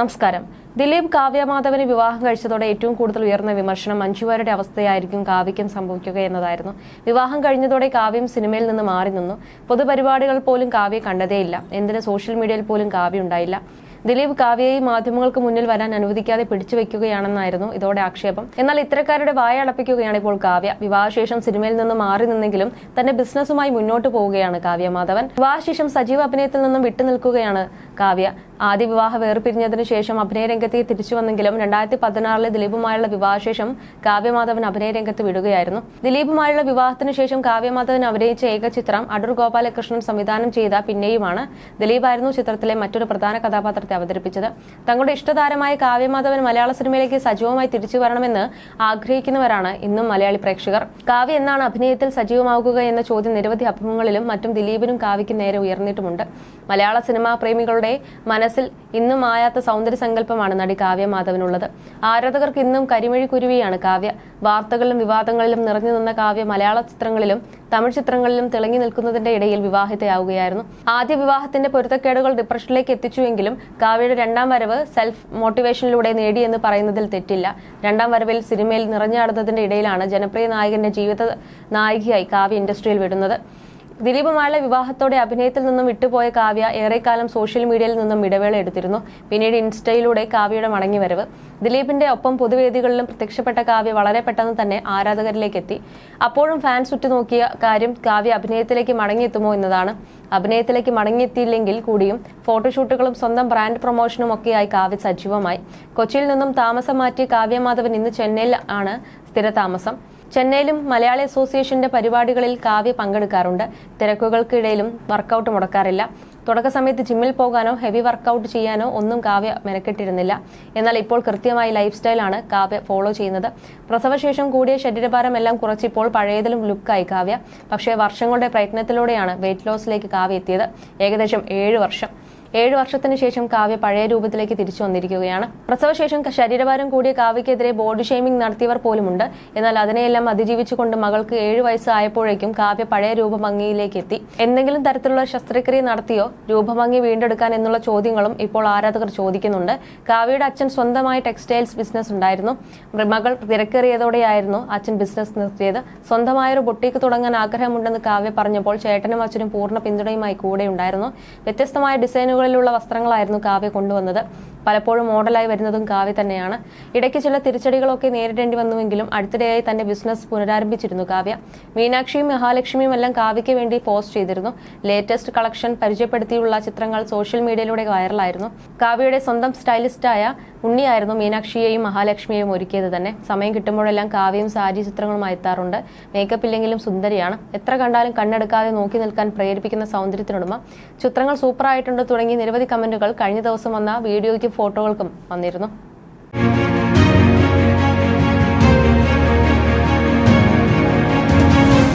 നമസ്കാരം. ദിലീപ് കാവ്യമാധവന് വിവാഹം കഴിച്ചതോടെ ഏറ്റവും കൂടുതൽ ഉയർന്ന വിമർശനം മഞ്ജുവാരുടെ അവസ്ഥയായിരിക്കും കാവ്യയ്ക്കും സംഭവിക്കുക എന്നതായിരുന്നു. വിവാഹം കഴിഞ്ഞതോടെ കാവ്യം സിനിമയിൽ നിന്ന് മാറി നിന്നു. പൊതുപരിപാടികൾ പോലും കാവ്യ കണ്ടതേയില്ല എന്തിന് സോഷ്യൽ മീഡിയയിൽ പോലും കാവ്യ ഉണ്ടായില്ല. ദിലീപ് കാവ്യയെ മാധ്യമങ്ങൾക്ക് മുന്നിൽ വരാൻ അനുവദിക്കാതെ പിടിച്ചു വെക്കുകയാണെന്നായിരുന്നു ഇതോടെ ആക്ഷേപം. എന്നാൽ ഇത്തരക്കാരുടെ വായ അടപ്പിക്കുകയാണ് ഇപ്പോൾ കാവ്യ. വിവാഹശേഷം സിനിമയിൽ നിന്ന് മാറി നിന്നെങ്കിലും തന്റെ ബിസിനസ്സുമായി മുന്നോട്ട് പോവുകയാണ് കാവ്യ മാധവൻ. വിവാഹശേഷം സജീവ അഭിനയത്തിൽ നിന്നും വിട്ടുനിൽക്കുകയാണ് കാവ്യ. ആദ്യ വിവാഹ വേർപിരിഞ്ഞതിനു ശേഷം അഭിനയരംഗത്തേക്ക് തിരിച്ചു വന്നെങ്കിലും രണ്ടായിരത്തി പതിനാറിലെ ദിലീപുമായുള്ള വിവാഹശേഷം കാവ്യമാധവൻ അഭിനയരംഗത്ത് വിടുകയായിരുന്നു. ദിലീപുമായുള്ള വിവാഹത്തിനു ശേഷം കാവ്യമാധവൻ അഭിനയിച്ച ഏക ചിത്രം അടൂർ ഗോപാലകൃഷ്ണൻ സംവിധാനം ചെയ്ത പിന്നെയുമാണ് ദിലീപായിരുന്നു ചിത്രത്തിലെ മറ്റൊരു പ്രധാന കഥാപാത്രത്തെ അവതരിപ്പിച്ചത്. തങ്ങളുടെ ഇഷ്ടതാരമായ കാവ്യമാധവൻ മലയാള സിനിമയിലേക്ക് സജീവമായി തിരിച്ചു വരണമെന്ന് ആഗ്രഹിക്കുന്നവരാണ് ഇന്നും മലയാളി പ്രേക്ഷകർ. കാവ്യ എന്നാണ് അഭിനയത്തിൽ സജീവമാകുക എന്ന ചോദ്യം നിരവധി അഭിമുഖങ്ങളിലും മറ്റും ദിലീപിനും കാവ്യയ്ക്കും നേരെ ഉയർന്നിട്ടുമുണ്ട്. മലയാള സിനിമാ പ്രേമികളുടെ മനസ്സിൽ ഇന്നും മായാത്ത സൗന്ദര്യ സങ്കല്പമാണ് നടി കാവ്യ മാധവനുള്ളത്. ആരാധകർക്ക് ഇന്നും കരിമഴി കുരുവിയാണ് കാവ്യ. വാർത്തകളിലും വിവാദങ്ങളിലും നിറഞ്ഞു നിന്ന കാവ്യ മലയാള ചിത്രങ്ങളിലും തമിഴ് ചിത്രങ്ങളിലും തിളങ്ങി നിൽക്കുന്നതിന്റെ ഇടയിൽ വിവാഹിതയാവുകയായിരുന്നു. ആദ്യ വിവാഹത്തിന്റെ പൊരുത്തക്കേടുകൾ ഡിപ്രഷനിലേക്ക് എത്തിച്ചുവെങ്കിലും കാവ്യയുടെ രണ്ടാം വരവ് സെൽഫ് മോട്ടിവേഷനിലൂടെ നേടിയെന്ന് പറയുന്നതിൽ തെറ്റില്ല. രണ്ടാം വരവിൽ സിനിമയിൽ നിറഞ്ഞാടുന്നതിന്റെ ഇടയിലാണ് ജനപ്രിയ നായകന്റെ ജീവിത നായികയായി കാവ്യ ഇൻഡസ്ട്രിയിൽ വിടുന്നത്. ദിലീപുമായുള്ള വിവാഹത്തോടെ അഭിനയത്തിൽ നിന്നും വിട്ടുപോയ കാവ്യ ഏറെക്കാലം സോഷ്യൽ മീഡിയയിൽ നിന്നും ഇടവേള എടുത്തിരുന്നു. പിന്നീട് ഇൻസ്റ്റയിലൂടെ കാവ്യയുടെ മടങ്ങിവരവ്. ദിലീപിന്റെ ഒപ്പം പൊതുവേദികളിലും പ്രത്യക്ഷപ്പെട്ട കാവ്യ വളരെ പെട്ടെന്ന് തന്നെ ആരാധകരിലേക്ക് എത്തി അപ്പോഴും ഫാൻസ് ഉറ്റുനോക്കിയ കാര്യം കാവ്യ അഭിനയത്തിലേക്ക് മടങ്ങിയെത്തുമോ എന്നതാണ്. അഭിനയത്തിലേക്ക് മടങ്ങിയെത്തിയില്ലെങ്കിൽ കൂടിയും ഫോട്ടോഷൂട്ടുകളും സ്വന്തം ബ്രാൻഡ് പ്രൊമോഷനും ഒക്കെയായി കാവ്യ സജീവമായി. കൊച്ചിയിൽ നിന്നും താമസം മാറ്റിയ കാവ്യമാധവൻ ഇന്ന് ചെന്നൈയിൽ ആണ് സ്ഥിരതാമസം. ചെന്നൈയിലും മലയാളി അസോസിയേഷന്റെ പരിപാടികളിൽ കാവ്യ പങ്കെടുക്കാറുണ്ട്. തിരക്കുകൾക്കിടയിലും വർക്കൗട്ട് മുടക്കാറില്ല. തുടക്ക സമയത്ത് ജിമ്മിൽ പോകാനോ ഹെവി വർക്കൗട്ട് ചെയ്യാനോ ഒന്നും കാവ്യ മെനക്കെട്ടിരുന്നില്ല. എന്നാൽ ഇപ്പോൾ കൃത്യമായി ലൈഫ് സ്റ്റൈലാണ് കാവ്യ ഫോളോ ചെയ്യുന്നത്. പ്രസവശേഷം കൂടിയ ശരീരഭാരം എല്ലാം കുറച്ചിപ്പോൾ പഴയതിലും ലുക്കായി കാവ്യ. പക്ഷേ വർഷങ്ങളുടെ പ്രയത്നത്തിലൂടെയാണ് വെയിറ്റ് ലോസിലേക്ക് കാവ്യ എത്തിയത്. ഏകദേശം ഏഴ് വർഷം. ഏഴു വർഷത്തിന് ശേഷം കാവ്യ പഴയ രൂപത്തിലേക്ക് തിരിച്ചു വന്നിരിക്കുകയാണ്. പ്രസവശേഷം ശരീരഭാരം കൂടിയ കാവ്യക്കെതിരെ ബോഡി ഷെയ്മിംഗ് നടത്തിയവർ പോലുമുണ്ട്. എന്നാൽ അതിനെയെല്ലാം അതിജീവിച്ചുകൊണ്ട് മകൾക്ക് ഏഴു വയസ്സായപ്പോഴേക്കും കാവ്യ പഴയ രൂപഭംഗിയിലേക്ക് എത്തി. എന്തെങ്കിലും തരത്തിലുള്ള ശസ്ത്രക്രിയ നടത്തിയോ രൂപഭംഗി വീണ്ടെടുക്കാൻ എന്നുള്ള ചോദ്യങ്ങളും ഇപ്പോൾ ആരാധകർ ചോദിക്കുന്നുണ്ട്. കാവ്യയുടെ അച്ഛൻ സ്വന്തമായി ടെക്സ്റ്റൈൽസ് ബിസിനസ് ഉണ്ടായിരുന്നു. മകൾ തിരക്കേറിയതോടെയായിരുന്നു അച്ഛൻ ബിസിനസ് നിർത്തിയത്. സ്വന്തമായൊരു ബൊട്ടീക്ക് തുടങ്ങാൻ ആഗ്രഹമുണ്ടെന്ന് കാവ്യ പറഞ്ഞപ്പോൾ ചേട്ടനും അച്ഛനും പൂർണ പിന്തുണയുമായി കൂടെ ഉണ്ടായിരുന്നു വ്യത്യസ്തമായ ഡിസൈനുകളിലുള്ള വസ്ത്രങ്ങളായിരുന്നു കാവ്യ കൊണ്ടുവന്നത്. പലപ്പോഴും മോഡലായി വരുന്നതും കാവ്യ തന്നെയാണ്. ഇടയ്ക്ക് ചില തിരിച്ചടികളൊക്കെ നേരിടേണ്ടി വന്നുവെങ്കിലും അടുത്തിടെയായി തന്റെ ബിസിനസ് പുനരാരംഭിച്ചിരുന്നു കാവ്യ. മീനാക്ഷിയും മഹാലക്ഷ്മിയും എല്ലാം കാവ്യയ്ക്ക് വേണ്ടി പോസ്റ്റ് ചെയ്തിരുന്നു. ലേറ്റസ്റ്റ് കളക്ഷൻ പരിചയപ്പെടുത്തിയുള്ള ചിത്രങ്ങൾ സോഷ്യൽ മീഡിയയിലൂടെ വൈറലായിരുന്നു കാവ്യയുടെ സ്വന്തം സ്റ്റൈലിസ്റ്റായ ഉണ്ണിയായിരുന്നു മീനാക്ഷിയെയും മഹാലക്ഷ്മിയെയും ഒരുക്കിയത് തന്നെ. സമയം കിട്ടുമ്പോഴെല്ലാം കാവ്യയും സാരി ചിത്രങ്ങളുമായി എത്താറുണ്ട്. മേക്കപ്പ് ഇല്ലെങ്കിലും സുന്ദരിയാണ്. എത്ര കണ്ടാലും കണ്ണെടുക്കാതെ നോക്കി നിൽക്കാൻ പ്രേരിപ്പിക്കുന്ന സൗന്ദര്യത്തിനുടമ. ചിത്രങ്ങൾ സൂപ്പറായിട്ടുണ്ട് തുടങ്ങി നിരവധി കമന്റുകൾ കഴിഞ്ഞ ദിവസം വന്ന വീഡിയോയ്ക്കും ഫോട്ടോകൾക്കും വന്നിരുന്നു.